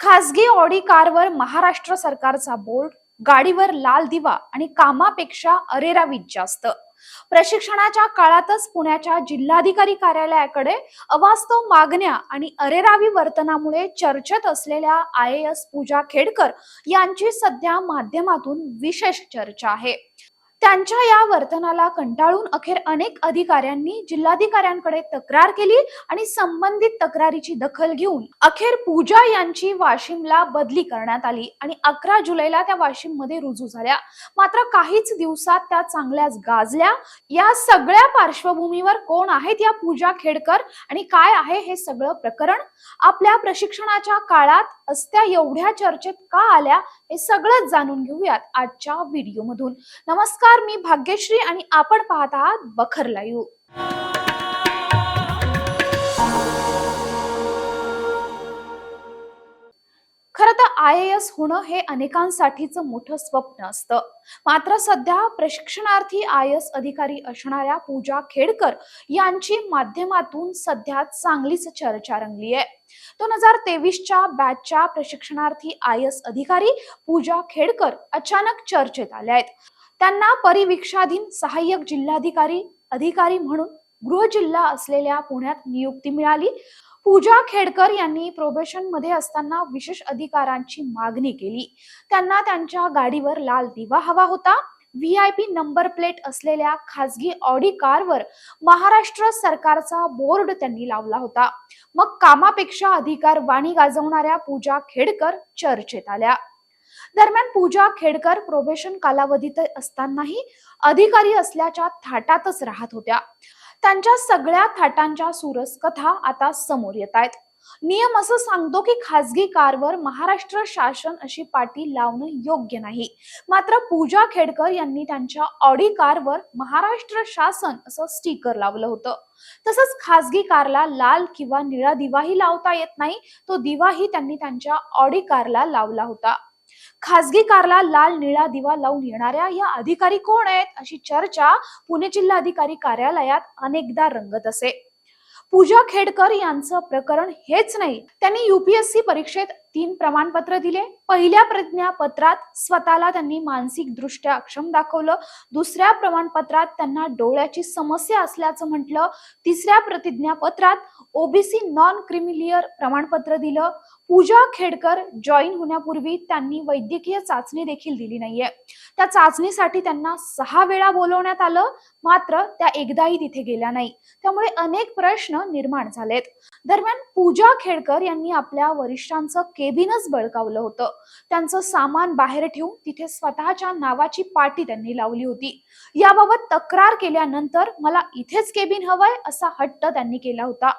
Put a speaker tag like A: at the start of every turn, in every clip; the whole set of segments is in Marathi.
A: खासगी ऑडी कारवर महाराष्ट्र सरकारचा बोर्ड गाडीवर लाल दिवा आणि कामापेक्षा अरेरावीत जास्त. प्रशिक्षणाच्या काळातच पुण्याच्या जिल्हाधिकारी कार्यालयाकडे अवास्तव मागण्या आणि अरेरावी वर्तनामुळे चर्चेत असलेल्या आय एस पूजा खेडकर यांची सध्या माध्यमातून विशेष चर्चा आहे. त्यांच्या या वर्तनाला कंटाळून अखेर अनेक अधिकाऱ्यांनी जिल्हाधिकाऱ्यांकडे तक्रार केली आणि संबंधित तक्रारीची दखल घेऊन अखेर पूजा यांची वाशिमला बदली करण्यात आली. आणि अकरा जुलैला त्या वाशिममध्ये रुजू झाल्या. मात्र काहीच दिवसात त्या चांगल्याच गाजल्या. या सगळ्या पार्श्वभूमीवर कोण आहेत या पूजा खेडकर आणि काय आहे हे सगळं प्रकरण? आपल्या प्रशिक्षणाच्या काळात असत्या एवढ्या चर्चेत का आल्या हे सगळंच जाणून घेऊयात आजच्या व्हिडिओमधून. नमस्कार नमस्कार मी भाग्यश्री आणि आपण पाहत आहात बखर लाईव्ह. खर तर आय एस होणं हे अनेकांसाठीच मोठं स्वप्न असतं. मात्र सध्या प्रशिक्षणार्थी आय एस अधिकारी असणाऱ्या पूजा खेडकर यांची माध्यमातून सध्या चांगलीच चर्चा रंगली आहे. दोन हजार तेवीसच्या बॅचच्या प्रशिक्षणार्थी आय एस अधिकारी पूजा खेडकर अचानक चर्चेत आल्या आहेत. त्यांना परिवीक्षाधीन सहाय्यक जिल्हाधिकारी अधिकारी म्हणून गृह जिल्हा असलेल्या पुण्यात नियुक्ती मिळाली. पूजा खेडकर यांनी प्रोबेशनमध्ये असताना विशेष अधिकारांची मागणी केली. त्यांना त्यांच्या गाडीवर लाल दिवा हवा होता. V I P number plate असलेल्या खासगी ऑडी कारवर महाराष्ट्र सरकारचा बोर्ड त्यांनी लावला होता. मग कामापेक्षा अधिकार वाणी गाजवणाऱ्या पूजा खेडकर चर्चेत आल्या. दरम्यान पूजा खेडकर प्रोबेशन कालावधीत असतानाही अधिकारी असल्याच्या थाटातच राहत होत्या. त्यांच्या सगळ्या थाटांच्या सुरस कथा आता समोर येत आहेत. नियम असं सांगतो की खासगी कारवर महाराष्ट्र शासन अशी पाटी लावणं योग्य नाही. मात्र पूजा खेडकर यांनी त्यांच्या ऑडी कारवर महाराष्ट्र शासन असं स्टिकर लावलं होतं. तसंच खासगी कारला लाल किंवा निळा दिवाही लावता येत नाही. तो दिवाही त्यांनी त्यांच्या ऑडी कारला लावला होता. खासगी कारला लाल निळा दिवा लावून येणाऱ्या या अधिकारी कोण आहेत अशी चर्चा पुणे जिल्हाधिकारी कार्यालयात अनेकदा रंगत असे. पूजा खेडकर यांचं प्रकरण हेच नाही त्यांनी युपीएससी परीक्षेत तीन प्रमाणपत्र दिले. पहिल्या प्रतिज्ञापत्रात स्वतःला त्यांनी मानसिक दृष्ट्या अक्षम दाखवलं. दुसऱ्या प्रमाणपत्रात त्यांना डोळ्याची समस्या असल्याचं म्हटलं. तिसऱ्या प्रतिज्ञापत्रात ओबीसी नॉन क्रिमिलियर प्रमाणपत्र दिलं. पूजा खेडकर जॉईन होण्यापूर्वी त्यांनी वैद्यकीय चाचणी देखील दिली नाहीये. त्या चाचणीसाठी त्यांना सहा वेळा बोलवण्यात आलं. मात्र त्या एकदाही तिथे गेल्या नाही. त्यामुळे अनेक प्रश्न निर्माण झालेत. दरम्यान पूजा खेडकर यांनी आपल्या वरिष्ठांचं केबिनच बळकावलं होतं. त्यांचं सामान बाहेर ठेवून तिथे स्वतःच्या नावाची पाटी त्यांनी लावली होती. याबाबत तक्रार केल्यानंतर मला इथेच केबिन हवंय असा हट्ट त्यांनी केला होता.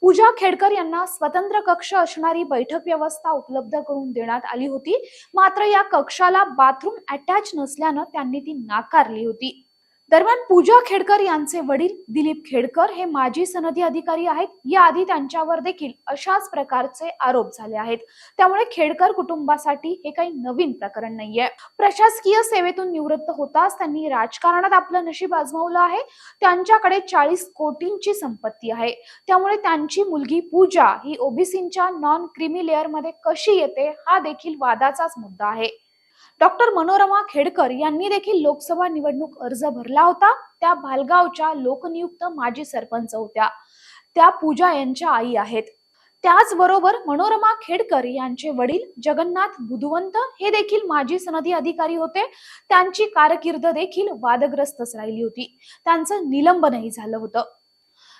A: पूजा खेडकर यांना स्वतंत्र कक्ष असणारी बैठक व्यवस्था उपलब्ध करून देण्यात आली होती. मात्र या कक्षाला बाथरूम अटॅच नसल्यानं त्यांनी ती नाकारली होती. दरम्यान पूजा खेडकर यांचे वडील दिलीप खेडकर हे माजी सनदी अधिकारी आहेत. याआधी त्यांच्यावर देखील अशाच प्रकारचे आरोप झाले आहेत. त्यामुळे खेडकर कुटुंबासाठी हे काही नवीन प्रकरण नाहीये. प्रशासकीय सेवेतून निवृत्त होताच त्यांनी राजकारणात आपलं नशीब आजमावलं आहे. त्यांच्याकडे चाळीस कोटींची संपत्ती आहे. त्यामुळे त्यांची मुलगी पूजा ही ओबीसीच्या नॉन क्रिमी लेअरमध्ये कशी येते हा देखील वादाचाच मुद्दा आहे. डॉक्टर मनोरमा खेडकर यांनी देखील लोकसभा निवडणूक अर्ज भरला होता. त्या भालगावच्या लोकनियुक्त माजी सरपंच होत्या. त्या पूजा यांच्या आई आहेत. त्याचबरोबर मनोरमा खेडकर यांचे वडील जगन्नाथ बुधवंत हे देखील माजी सनदी अधिकारी होते. त्यांची कारकीर्द देखील वादग्रस्तच राहिली होती. त्यांचं निलंबनही झालं होतं.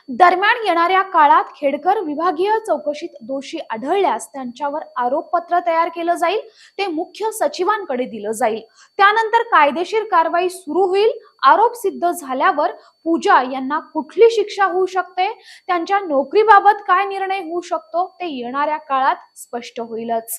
A: दरम्यान येणाऱ्या काळात खेडकर विभागीय चौकशीत दोषी आढळल्यास त्यांच्यावर आरोपपत्र तयार केलं जाईल ते मुख्य सचिवांकडे दिलं जाईल. त्यानंतर कायदेशीर कारवाई सुरू होईल. आरोप सिद्ध झाल्यावर पूजा यांना कुठली शिक्षा होऊ शकते? त्यांच्या नोकरीबाबत काय निर्णय होऊ शकतो? ते येणाऱ्या काळात स्पष्ट होईलच.